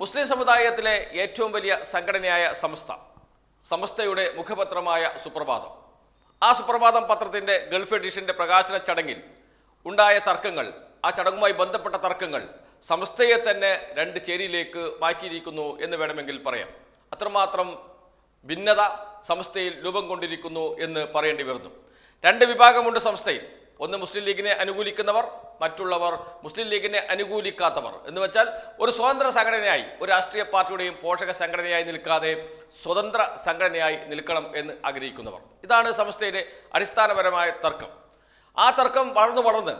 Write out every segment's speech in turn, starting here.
മുസ്ലിം സമുദായത്തിലെ ഏറ്റവും വലിയ സംഘടനയായ സമസ്ത സമസ്തയുടെ മുഖപത്രമായ സുപ്രഭാതം. ആ സുപ്രഭാതം പത്രത്തിന്റെ ഗൾഫ് എഡിഷന്റെ പ്രകാശന ചടങ്ങിൽ ഉണ്ടായ തർക്കങ്ങൾ ആ ചടങ്ങുമായി ബന്ധപ്പെട്ട തർക്കങ്ങൾ സമസ്തയെ തന്നെ രണ്ട് ചേരിയിലേക്ക് മാറ്റിയിരിക്കുന്നു എന്ന് വേണമെങ്കിൽ പറയാം. അത്രമാത്രം ഭിന്നത സമസ്തയിൽ രൂപം കൊണ്ടിരിക്കുന്നു എന്ന് പറയേണ്ടി വരുന്നു. രണ്ട് വിഭാഗമുണ്ട് സംസ്ഥയിൽ ഒന്ന് മുസ്ലിം ലീഗിനെ അനുകൂലിക്കുന്നവർ മറ്റുള്ളവർ മുസ്ലിം ലീഗിനെ അനുകൂലിക്കാത്തവർ. എന്ന് വെച്ചാൽ ഒരു സ്വതന്ത്ര സംഘടനയായി ഒരു രാഷ്ട്രീയ പാർട്ടിയുടെയും പോഷക സംഘടനയായി നിൽക്കാതെ സ്വതന്ത്ര സംഘടനയായി നിൽക്കണം എന്ന് ആഗ്രഹിക്കുന്നവർ. ഇതാണ് സംസ്ഥയിലെ അടിസ്ഥാനപരമായ തർക്കം. ആ തർക്കം വളർന്നു വളർന്ന്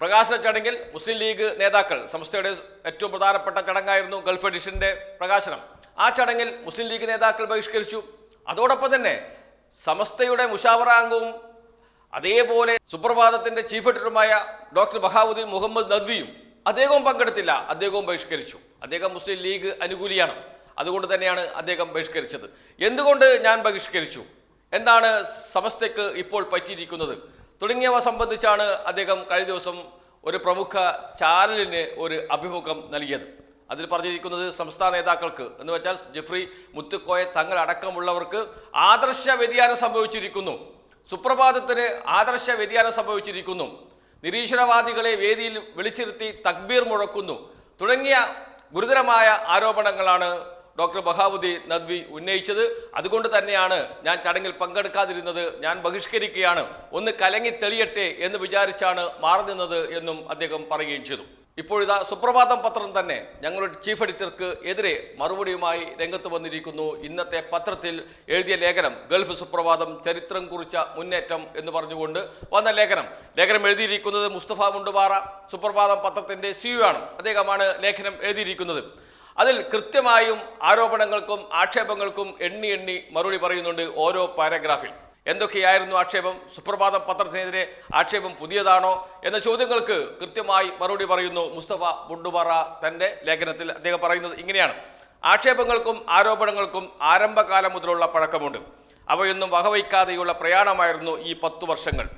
പ്രകാശന ചടങ്ങിൽ മുസ്ലിം ലീഗ് നേതാക്കൾ സംസ്ഥയുടെ ഏറ്റവും പ്രധാനപ്പെട്ട ചടങ്ങായിരുന്നു ഗൾഫ് എഡിഷന്റെ പ്രകാശനം. ആ ചടങ്ങിൽ മുസ്ലിം ലീഗ് നേതാക്കൾ ബഹിഷ്കരിച്ചു. അതോടൊപ്പം തന്നെ സമസ്തയുടെ മുഷാവറ അംഗവും അതേപോലെ സുപ്രഭാതത്തിന്റെ ചീഫ് എഡിറ്ററുമായ ഡോക്ടർ ബഹാവുദ്ദീൻ മുഹമ്മദ് നദ്വിയും അദ്ദേഹവും പങ്കെടുത്തില്ല. അദ്ദേഹവും ബഹിഷ്കരിച്ചു. അദ്ദേഹം മുസ്ലിം ലീഗ് അനുകൂലിയാണ്. അതുകൊണ്ട് തന്നെയാണ് അദ്ദേഹം ബഹിഷ്കരിച്ചത്. എന്തുകൊണ്ട് ഞാൻ ബഹിഷ്കരിച്ചു? എന്താണ് സമസ്തയ്ക്ക് ഇപ്പോൾ പറ്റിയിരിക്കുന്നത്? തുടങ്ങിയവ സംബന്ധിച്ചാണ് അദ്ദേഹം കഴിഞ്ഞ ദിവസം ഒരു പ്രമുഖ ചാനലിന് ഒരു അഭിമുഖം നൽകിയത്. അതിൽ പറഞ്ഞിരിക്കുന്നത് സംസ്ഥാന നേതാക്കൾക്ക് എന്ന് വെച്ചാൽ ജെഫ്രി മുത്തുക്കോയ തങ്ങൾ അടക്കമുള്ളവർക്ക് ആദർശ വ്യതിയാനം സംഭവിച്ചിരിക്കുന്നു. സുപ്രഭാതത്തിന് ആദർശ വ്യതിയാനം സംഭവിച്ചിരിക്കുന്നു. നിരീശ്വരവാദികളെ വേദിയിൽ വിളിച്ചിരുത്തി തക്ബീർ മുഴക്കുന്നു. തുടങ്ങിയ ഗുരുതരമായ ആരോപണങ്ങളാണ് ഡോക്ടർ ബഹാവുദ്ദീൻ നദ്വി ഉന്നയിച്ചത്. അതുകൊണ്ട് തന്നെയാണ് ഞാൻ ചടങ്ങിൽ പങ്കെടുക്കാതിരുന്നത്. ഞാൻ ബഹിഷ്കരിക്കുകയാണ്. ഒന്ന് കലങ്ങി തെളിയട്ടെ എന്ന് വിചാരിച്ചാണ് മാറി നിന്നത് എന്നും അദ്ദേഹം പറയുകയും ചെയ്തു. ഇപ്പോഴിതാ സുപ്രഭാതം പത്രം തന്നെ ഞങ്ങളുടെ ചീഫ് എഡിറ്റർക്ക് എതിരെ മറുപടിയുമായി രംഗത്ത് വന്നിരിക്കുന്നു. ഇന്നത്തെ പത്രത്തിൽ എഴുതിയ ലേഖനം ഗൾഫ് സുപ്രഭാതം ചരിത്രം കുറിച്ച മുന്നേറ്റം എന്ന് പറഞ്ഞുകൊണ്ട് വന്ന ലേഖനം. ലേഖനം എഴുതിയിരിക്കുന്നത് മുസ്തഫ മുണ്ടുപാറ സുപ്രഭാതം പത്രത്തിന്റെ സിയു ആണ്. അദ്ദേഹമാണ് ലേഖനം എഴുതിയിരിക്കുന്നത്. അതിൽ കൃത്യമായും ആരോപണങ്ങൾക്കും ആക്ഷേപങ്ങൾക്കും എണ്ണി എണ്ണി മറുപടി പറയുന്നുണ്ട് ഓരോ പാരഗ്രാഫിൽ. എന്തൊക്കെയായിരുന്നു ആക്ഷേപം? സുപ്രഭാതം പത്രത്തിനെതിരെ ആക്ഷേപം പുതിയതാണോ? എന്ന ചോദ്യങ്ങൾക്ക് കൃത്യമായി മറുപടി പറയുന്നു മുസ്തഫ ബുണ്ടുപാറ തന്റെ ലേഖനത്തിൽ അദ്ദേഹം പറയുന്നത് ഇങ്ങനെയാണ്. ആക്ഷേപങ്ങൾക്കും ആരോപണങ്ങൾക്കും ആരംഭകാലം മുതലുള്ള പഴക്കമുണ്ട്. അവയൊന്നും വകവയ്ക്കാതെയുള്ള പ്രയാണമായിരുന്നു ഈ പത്തു വർഷങ്ങൾ.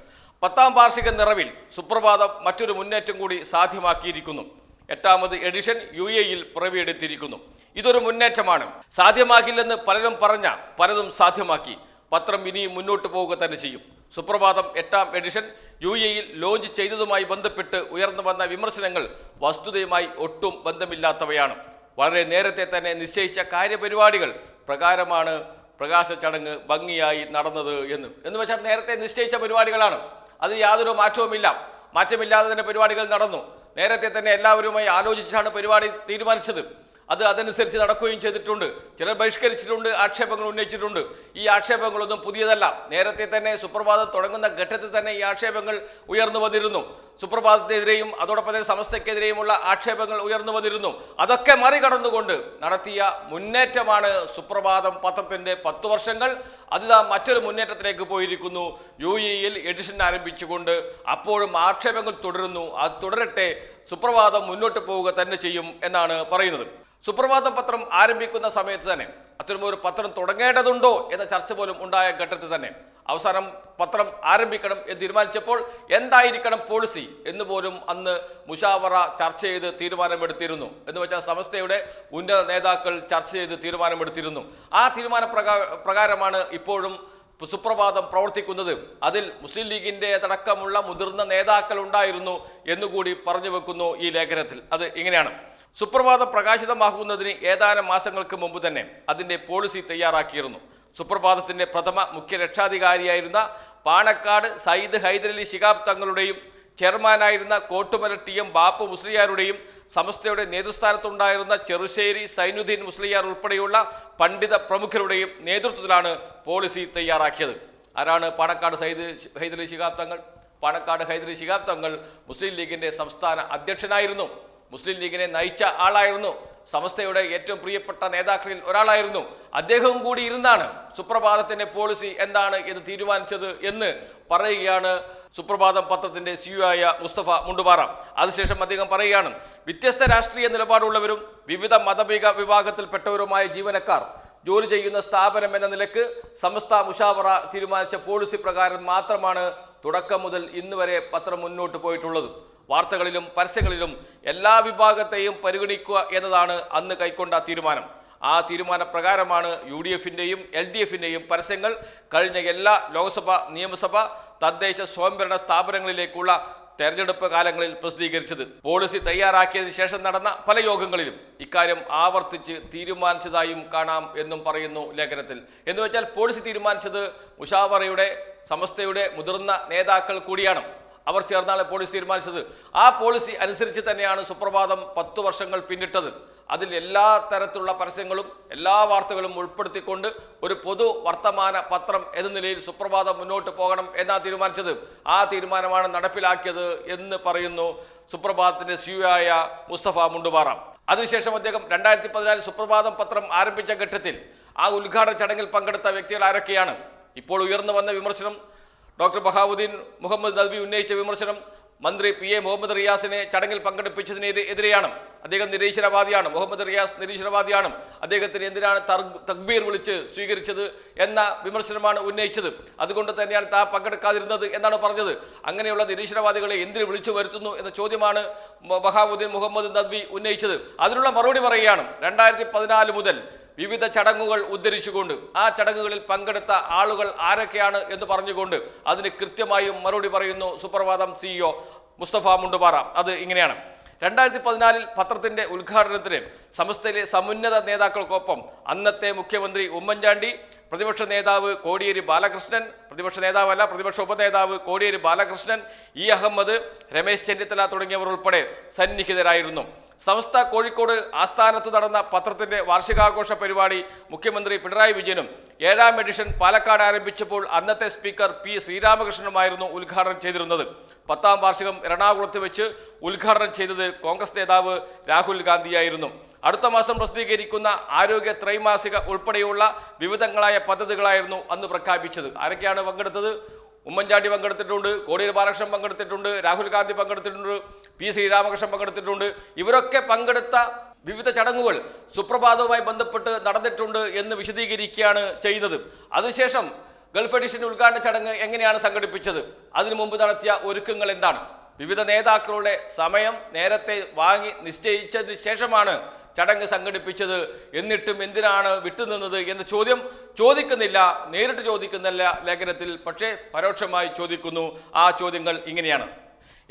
പത്താം വാർഷിക നിറവിൽ സുപ്രഭാതം മറ്റൊരു മുന്നേറ്റം കൂടി സാധ്യമാക്കിയിരിക്കുന്നു. എട്ടാമത് എഡിഷൻ യു എയിൽ പിറവിയെടുത്തിരിക്കുന്നു. ഇതൊരു മുന്നേറ്റമാണ്. സാധ്യമാകില്ലെന്ന് പലരും പറഞ്ഞ പലതും സാധ്യമാക്കി. പത്രം ഇനിയും മുന്നോട്ട് പോവുക തന്നെ ചെയ്യും. സുപ്രഭാതം എട്ടാം എഡിഷൻ യു എയിൽ ലോഞ്ച് ചെയ്തതുമായി ബന്ധപ്പെട്ട് ഉയർന്നു വന്ന വിമർശനങ്ങൾ വസ്തുതയുമായി ഒട്ടും ബന്ധമില്ലാത്തവയാണ്. വളരെ നേരത്തെ തന്നെ നിശ്ചയിച്ച കാര്യപരിപാടികൾ പ്രകാരമാണ് പ്രകാശ ചടങ്ങ് ഭംഗിയായി നടന്നത് എന്ന്. എന്ന് വെച്ചാൽ നേരത്തെ നിശ്ചയിച്ച പരിപാടികളാണ്. അതിൽ യാതൊരു മാറ്റവുമില്ല. മാറ്റമില്ലാതെ തന്നെ പരിപാടികൾ നടന്നു. നേരത്തെ തന്നെ എല്ലാവരുമായി ആലോചിച്ചാണ് പരിപാടി തീരുമാനിച്ചത്. അത് അതനുസരിച്ച് നടക്കുകയും ചെയ്തിട്ടുണ്ട്. ചിലർ ബഹിഷ്കരിച്ചിട്ടുണ്ട് ആക്ഷേപങ്ങൾ ഉന്നയിച്ചിട്ടുണ്ട്. ഈ ആക്ഷേപങ്ങളൊന്നും പുതിയതല്ല. നേരത്തെ തന്നെ സുപ്രഭാതം തുടങ്ങുന്ന ഘട്ടത്തിൽ തന്നെ ഈ ആക്ഷേപങ്ങൾ ഉയർന്നു വന്നിരുന്നു. സുപ്രഭാതത്തിനെതിരെയും അതോടൊപ്പം തന്നെ സമസ്തക്കെതിരെയുമുള്ള ആക്ഷേപങ്ങൾ ഉയർന്നു വന്നിരുന്നു. അതൊക്കെ മറികടന്നുകൊണ്ട് നടത്തിയ മുന്നേറ്റമാണ് സുപ്രഭാതം പത്രത്തിന്റെ പത്തു വർഷങ്ങൾ. അതിതാ മറ്റൊരു മുന്നേറ്റത്തിലേക്ക് പോയിരിക്കുന്നു. യു ഇയിൽ എഡിഷൻ ആരംഭിച്ചുകൊണ്ട് അപ്പോഴും ആക്ഷേപങ്ങൾ തുടരുന്നു. അത് തുടരട്ടെ സുപ്രഭാതം മുന്നോട്ട് പോവുക തന്നെ ചെയ്യും എന്നാണ് പറയുന്നത്. സുപ്രഭാത പത്രം ആരംഭിക്കുന്ന സമയത്ത് തന്നെ അത്തരമൊരു പത്രം തുടങ്ങേണ്ടതുണ്ടോ എന്ന ചർച്ച പോലും ഉണ്ടായ ഘട്ടത്തിൽ തന്നെ അവസാനം പത്രം ആരംഭിക്കണം എന്ന് തീരുമാനിച്ചപ്പോൾ എന്തായിരിക്കണം പോളിസി എന്ന് പോലും അന്ന് മുഷാവറ ചർച്ച ചെയ്ത് തീരുമാനമെടുത്തിരുന്നു. എന്ന് വെച്ചാൽ സമസ്തയുടെ ഉന്നത നേതാക്കൾ ചർച്ച ചെയ്ത് തീരുമാനമെടുത്തിരുന്നു. ആ തീരുമാന പ്രകാ- പ്രകാരമാണ് ഇപ്പോഴും സുപ്രഭാതം പ്രവർത്തിക്കുന്നത്. അതിൽ മുസ്ലിം ലീഗിന്റെ അടക്കമുള്ള മുതിർന്ന നേതാക്കൾ ഉണ്ടായിരുന്നു എന്നുകൂടി പറഞ്ഞു വെക്കുന്നു ഈ ലേഖനത്തിൽ. അത് ഇങ്ങനെയാണ്. സുപ്രഭാതം പ്രകാശിതമാകുന്നതിന് ഏതാനും മാസങ്ങൾക്ക് മുമ്പ് തന്നെ അതിന്റെ പോളിസി തയ്യാറാക്കിയിരുന്നു. സുപ്രഭാതത്തിന്റെ പ്രഥമ മുഖ്യ രക്ഷാധികാരിയായിരുന്ന പാണക്കാട് സയ്യിദ് ഹൈദരലി ശിഹാബ് തങ്ങളുടെയും ചെയർമാനായിരുന്ന കോട്ടുമല ടി എം ബാപ്പു മുസ്ലിയാരുടെയും സമസ്തയുടെ നേതൃസ്ഥാനത്തുണ്ടായിരുന്ന ചെറുശ്ശേരി സൈനുദ്ദീൻ മുസ്ലിയാർ ഉൾപ്പെടെയുള്ള പണ്ഡിത പ്രമുഖരുടെയും നേതൃത്വത്തിലാണ് പോളിസി തയ്യാറാക്കിയത്. ആരാണ് പാണക്കാട് സയ്യിദ് ഹൈദരലി ശിഹാബ് തങ്ങൾ? പാണക്കാട് ഹൈദരലി ശിഹാബ് തങ്ങൾ മുസ്ലിം ലീഗിന്റെ സംസ്ഥാന അധ്യക്ഷനായിരുന്നു. മുസ്ലിം ലീഗിനെ നയിച്ച ആളായിരുന്നു. സമസ്തയുടെ ഏറ്റവും പ്രിയപ്പെട്ട നേതാക്കളിൽ ഒരാളായിരുന്നു. അദ്ദേഹവും കൂടി ഇരുന്നാണ് സുപ്രഭാതത്തിന്റെ പോളിസി എന്താണ് എന്ന് തീരുമാനിച്ചത് എന്ന് പറയുകയാണ് സുപ്രഭാതം പത്രത്തിന്റെ സിയുവായ ആയ മുസ്തഫ മുണ്ടുപാറ. അതിനുശേഷം അദ്ദേഹം പറയുകയാണ് വ്യത്യസ്ത രാഷ്ട്രീയ നിലപാടുള്ളവരും വിവിധ മതവിക വിഭാഗത്തിൽപ്പെട്ടവരുമായ ജീവനക്കാർ ജോലി ചെയ്യുന്ന സ്ഥാപനം എന്ന നിലയ്ക്ക് സമസ്ത മുഷാവറ തീരുമാനിച്ച പോളിസി പ്രകാരം മാത്രമാണ് തുടക്കം മുതൽ ഇന്നുവരെ പത്രം മുന്നോട്ട് പോയിട്ടുള്ളത്. വാർത്തകളിലും പരസ്യങ്ങളിലും എല്ലാ വിഭാഗത്തെയും പരിഗണിക്കുക എന്നതാണ് അന്ന് കൈക്കൊണ്ട തീരുമാനം. ആ തീരുമാനപ്രകാരമാണ് യു ഡി എഫിന്റെയും എൽ ഡി എഫിന്റെയും പരസ്യങ്ങൾ കഴിഞ്ഞ എല്ലാ ലോക്സഭ നിയമസഭ തദ്ദേശ സ്വയംഭരണ സ്ഥാപനങ്ങളിലേക്കുള്ള തെരഞ്ഞെടുപ്പ് കാലങ്ങളിൽ പ്രസിദ്ധീകരിച്ചത്. പോളിസി തയ്യാറാക്കിയതിനു ശേഷം നടന്ന പല യോഗങ്ങളിലും ഇക്കാര്യം ആവർത്തിച്ച് തീരുമാനിച്ചതായും കാണാം എന്നും പറയുന്നു ലേഖനത്തിൽ. എന്ന് വെച്ചാൽ പോളിസി തീരുമാനിച്ചത് മുഷാവറയുടെ സമസ്തയുടെ മുതിർന്ന നേതാക്കൾ കൂടിയാണ്. അവർ ചേർന്നാണ് പോളിസി തീരുമാനിച്ചത്. ആ പോളിസി അനുസരിച്ച് തന്നെയാണ് സുപ്രഭാതം പത്തു വർഷങ്ങൾ പിന്നിട്ടത്. അതിൽ എല്ലാ തരത്തിലുള്ള പരസ്യങ്ങളും എല്ലാ വാർത്തകളും ഉൾപ്പെടുത്തിക്കൊണ്ട് ഒരു പൊതു വർത്തമാന പത്രം എന്ന നിലയിൽ സുപ്രഭാതം മുന്നോട്ട് പോകണം എന്നാ തീരുമാനിച്ചത്. ആ തീരുമാനമാണ് നടപ്പിലാക്കിയത് എന്ന് പറയുന്നു സുപ്രഭാതത്തിന്റെ സിയുവായ മുസ്തഫ മുണ്ടുപാറ. അതിനുശേഷം അദ്ദേഹം രണ്ടായിരത്തി പതിനാലിൽ സുപ്രഭാതം പത്രം ആരംഭിച്ച ഘട്ടത്തിൽ ആ ഉദ്ഘാടന ചടങ്ങിൽ പങ്കെടുത്ത വ്യക്തികൾ ആരൊക്കെയാണ്? ഇപ്പോൾ ഉയർന്നു വന്ന വിമർശനം ഡോക്ടർ ബഹാവുദ്ദീൻ മുഹമ്മദ് നദ്വി ഉന്നയിച്ച വിമർശനം മന്ത്രി പി എ മുഹമ്മദ് റിയാസിനെ ചടങ്ങിൽ പങ്കെടുപ്പിച്ചതിനെതിരെയാണ് അദ്ദേഹം നിരീശ്വരവാദിയാണ്. മുഹമ്മദ് റിയാസ് നിരീശ്വരവാദിയാണ്. അദ്ദേഹത്തിന് എന്തിനാണ് തക്ബീർ വിളിച്ച് സ്വീകരിച്ചത് എന്ന വിമർശനമാണ് ഉന്നയിച്ചത്. അതുകൊണ്ട് തന്നെയാണ് താ പങ്കെടുക്കാതിരുന്നത് എന്നാണ് പറഞ്ഞത്. അങ്ങനെയുള്ള നിരീശ്വരവാദികളെ എന്തിനു വിളിച്ചു വരുത്തുന്നു എന്ന ചോദ്യമാണ് ബഹാവുദ്ദീൻ മുഹമ്മദ് നദ്വി ഉന്നയിച്ചത്. അതിനുള്ള മറുപടി പറയുകയാണ്. രണ്ടായിരത്തി മുതൽ വിവിധ ചടങ്ങുകൾ ഉദ്ധരിച്ചുകൊണ്ട് ആ ചടങ്ങുകളിൽ പങ്കെടുത്ത ആളുകൾ ആരൊക്കെയാണ് എന്ന് പറഞ്ഞുകൊണ്ട് അതിന് കൃത്യമായും മറുപടി പറയുന്നു സുപ്രഭാതം സിഇഒ മുസ്തഫ മുണ്ടുപാറ. അത് ഇങ്ങനെയാണ്. രണ്ടായിരത്തി പതിനാലിൽ പത്രത്തിന്റെ ഉദ്ഘാടനത്തിന് സമസ്തയിലെ സമുന്നത നേതാക്കൾക്കൊപ്പം അന്നത്തെ മുഖ്യമന്ത്രി ഉമ്മൻചാണ്ടി പ്രതിപക്ഷ നേതാവ് കോടിയേരി ബാലകൃഷ്ണൻ പ്രതിപക്ഷ നേതാവല്ല പ്രതിപക്ഷ ഉപനേതാവ് കോടിയേരി ബാലകൃഷ്ണൻ ഇ അഹമ്മദ് രമേശ് ചെന്നിത്തല തുടങ്ങിയവർ ഉൾപ്പെടെ സന്നിഹിതരായിരുന്നു. സംസ്ഥ കോഴിക്കോട് ആസ്ഥാനത്ത് നടന്ന പത്രത്തിന്റെ വാർഷികാഘോഷ പരിപാടി മുഖ്യമന്ത്രി പിണറായി വിജയനും ഏഴാം എഡിഷൻ പാലക്കാട് ആരംഭിച്ചപ്പോൾ അന്നത്തെ സ്പീക്കർ പി ശ്രീരാമകൃഷ്ണനുമായിരുന്നു ഉദ്ഘാടനം ചെയ്തിരുന്നത്. പത്താം വാർഷികം എറണാകുളത്ത് വെച്ച് ഉദ്ഘാടനം ചെയ്തത് കോൺഗ്രസ് നേതാവ് രാഹുൽ ഗാന്ധിയായിരുന്നു. അടുത്ത മാസം പ്രസിദ്ധീകരിക്കുന്ന ആരോഗ്യ ത്രൈമാസിക ഉൾപ്പെടെയുള്ള വിവിധങ്ങളായ പദ്ധതികളായിരുന്നു അന്ന് പ്രഖ്യാപിച്ചത്. ആരൊക്കെയാണ് പങ്കെടുത്തത്? ഉമ്മൻചാണ്ടി പങ്കെടുത്തിട്ടുണ്ട് കോടിയേരി ബാലകൃഷ്ണൻ പങ്കെടുത്തിട്ടുണ്ട് രാഹുൽ ഗാന്ധി പങ്കെടുത്തിട്ടുണ്ട് പി ശ്രീരാമകൃഷ്ണൻ പങ്കെടുത്തിട്ടുണ്ട്. ഇവരൊക്കെ പങ്കെടുത്ത വിവിധ ചടങ്ങുകൾ സുപ്രഭാതവുമായി ബന്ധപ്പെട്ട് നടന്നിട്ടുണ്ട് എന്ന് വിശദീകരിക്കുകയാണ് ചെയ്തത് അതിനുശേഷം ഗൾഫ് എഡിഷൻ ഉദ്ഘാടന ചടങ്ങ് എങ്ങനെയാണ് സംഘടിപ്പിച്ചത്? അതിനു മുമ്പ് നടത്തിയ ഒരുക്കങ്ങൾ എന്താണ്? വിവിധ നേതാക്കളുടെ സമയം നേരത്തെ വാങ്ങി നിശ്ചയിച്ചതിന് ശേഷമാണ് ചടങ്ങ് സംഘടിപ്പിച്ചത് എന്നിട്ടും എന്തിനാണ് വിട്ടുനിന്നത് എന്ന ചോദ്യം ചോദിക്കുന്നില്ല നേരിട്ട് ചോദിക്കുന്നില്ല ലേഖനത്തിൽ പക്ഷേ പരോക്ഷമായി ചോദിക്കുന്നു. ആ ചോദ്യങ്ങൾ ഇങ്ങനെയാണ്.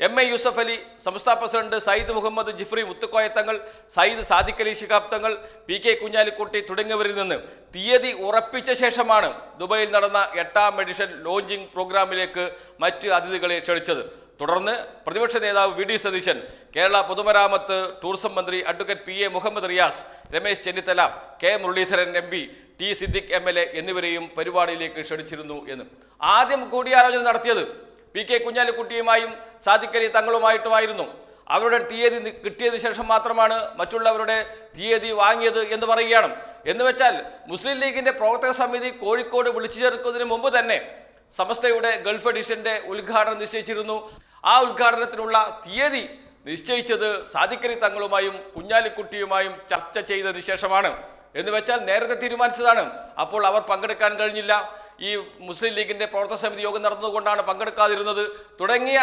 എം എ യൂസഫ് അലി സംസ്ഥാന president Sayyid Muhammad Jifri Muthukoya Thangal Sayyid Sadiq Ali Shihab Thangal P K Kunhalikutty തുടങ്ങിയവരിൽ നിന്ന് തീയതി ഉറപ്പിച്ച ശേഷമാണ് ദുബൈയിൽ നടന്ന എട്ടാം എഡിഷൻ ലോഞ്ചിങ് പ്രോഗ്രാമിലേക്ക് മറ്റ് അതിഥികളെ ക്ഷണിച്ചത്. തുടർന്ന് പ്രതിപക്ഷ നേതാവ് വി ഡി സതീശൻ കേരള പൊതുമരാമത്ത് ടൂറിസം മന്ത്രി advocate P A Muhammad Riyas Ramesh Chennithala K Muraleedharan M P T Siddique M L A എന്നിവരെയും പരിപാടിയിലേക്ക് ക്ഷണിച്ചിരുന്നു എന്ന്. ആദ്യം കൂടിയാലോചന നടത്തിയത് പി കെ കുഞ്ഞാലിക്കുട്ടിയുമായും സാദിക്കലി തങ്ങളുമായിട്ടുമായിരുന്നു. അവരുടെ തീയതി കിട്ടിയതിനു ശേഷം മാത്രമാണ് മറ്റുള്ളവരുടെ തീയതി വാങ്ങിയത് എന്ന് പറയുകയാണ്. എന്ന് വെച്ചാൽ മുസ്ലിം ലീഗിന്റെ പ്രവർത്തക സമിതി കോഴിക്കോട് വിളിച്ചു ചേർക്കുന്നതിന് മുമ്പ് തന്നെ സമസ്തയുടെ ഗൾഫ് എഡിഷന്റെ ഉദ്ഘാടനം നിശ്ചയിച്ചിരുന്നു. ആ ഉദ്ഘാടനത്തിനുള്ള തീയതി നിശ്ചയിച്ചത് സാദിക്കലി തങ്ങളുമായും കുഞ്ഞാലിക്കുട്ടിയുമായും ചർച്ച ചെയ്തതിനു ശേഷമാണ്. എന്ന് വെച്ചാൽ നേരത്തെ തീരുമാനിച്ചതാണ്. അപ്പോൾ അവർ പങ്കെടുക്കാൻ കഴിഞ്ഞില്ല. ഈ മുസ്ലിം ലീഗിന്റെ പ്രവർത്തന സമിതി യോഗം നടന്നതുകൊണ്ടാണ് പങ്കെടുക്കാതിരുന്നത്. തുടങ്ങിയ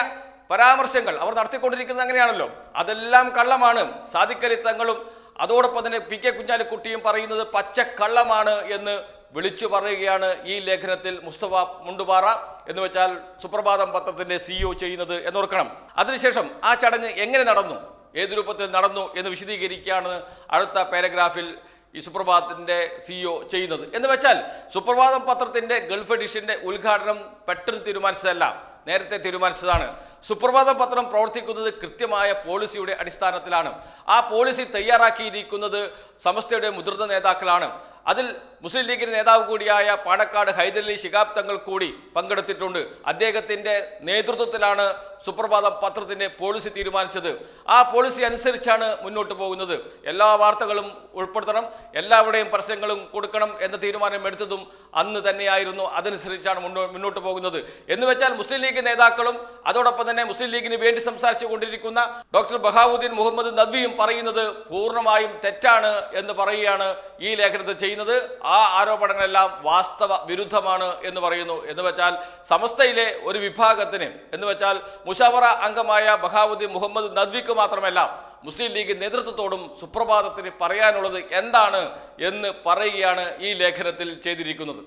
പരാമർശങ്ങൾ അവർ നടത്തിക്കൊണ്ടിരിക്കുന്നത് അങ്ങനെയാണല്ലോ. അതെല്ലാം കള്ളമാണ്. സാധിക്കലി തങ്ങളും അതോടൊപ്പം തന്നെ പി കെ കുഞ്ഞാലിക്കുട്ടിയും പറയുന്നത് പച്ചക്കള്ളമാണ് എന്ന് വിളിച്ചു പറയുകയാണ് ഈ ലേഖനത്തിൽ മുസ്തഫ മുണ്ടുപാറ എന്ന് വെച്ചാൽ സുപ്രഭാതം പത്രത്തിന്റെ സിഇഒ ചെയ്യുന്നത് എന്നോർക്കണം. അതിനുശേഷം ആ ചടങ്ങ് എങ്ങനെ നടന്നു? ഏത് രൂപത്തിൽ നടന്നു എന്ന് വിശദീകരിക്കുകയാണ് അടുത്ത പാരഗ്രാഫിൽ ഈ സുപ്രഭാതത്തിന്റെ സിഇഒ ചെയ്യുന്നത്. എന്ന് വെച്ചാൽ സുപ്രഭാതം പത്രത്തിന്റെ ഗൾഫ് എഡിഷന്റെ ഉദ്ഘാടനം പെട്ടെന്ന് തീരുമാനിച്ചതല്ല നേരത്തെ തീരുമാനിച്ചതാണ്. സുപ്രഭാതം പത്രം പ്രവർത്തിക്കുന്നത് കൃത്യമായ പോളിസിയുടെ അടിസ്ഥാനത്തിലാണ്. ആ പോളിസി തയ്യാറാക്കിയിരിക്കുന്നത് സമസ്തയുടെ മുതിർന്ന നേതാക്കളാണ്. അതിൽ മുസ്ലിം ലീഗിന്റെ നേതാവ് കൂടിയായ പാണക്കാട് ഹൈദരലി ശിഹാബ് തങ്ങൾ കൂടി പങ്കെടുത്തിട്ടുണ്ട്. അദ്ദേഹത്തിന്റെ നേതൃത്വത്തിലാണ് സുപ്രഭാതം പത്രത്തിന്റെ പോളിസി തീരുമാനിച്ചത്. ആ പോളിസി അനുസരിച്ചാണ് മുന്നോട്ട് പോകുന്നത്. എല്ലാ വാർത്തകളും ഉൾപ്പെടുത്തണം എല്ലാവരുടെയും പരസ്യങ്ങളും കൊടുക്കണം എന്ന തീരുമാനം എടുത്തതും അന്ന് തന്നെയായിരുന്നു. അതനുസരിച്ചാണ് മുന്നോട്ട് പോകുന്നത്. എന്ന് വെച്ചാൽ മുസ്ലിം ലീഗ് നേതാക്കളും അതോടൊപ്പം തന്നെ മുസ്ലിം ലീഗിന് വേണ്ടി സംസാരിച്ചു കൊണ്ടിരിക്കുന്ന ഡോക്ടർ ബഹാവുദ്ദീൻ മുഹമ്മദ് നദ്വിയും പറയുന്നത് പൂർണമായും തെറ്റാണ് എന്ന് പറയുകയാണ് ഈ ലേഖനത്തിൽ ചെയ്യുന്നത്. ആ ആരോപണങ്ങളെല്ലാം വാസ്തവ വിരുദ്ധമാണ് എന്ന് പറയുന്നു. എന്ന് വെച്ചാൽ സമസ്തയിലെ ഒരു വിഭാഗത്തിന് എന്ന് വെച്ചാൽ മുഷാവറ അംഗമായ ബഹാവുദ്ദീൻ മുഹമ്മദ് നദ്വിക്ക് മാത്രമല്ല മുസ്ലിം ലീഗ് നേതൃത്വത്തോടും സുപ്രഭാതത്തിന് പറയാനുള്ളത് എന്താണ് എന്ന് പറയുകയാണ് ഈ ലേഖനത്തിൽ ചെയ്തിരിക്കുന്നത്.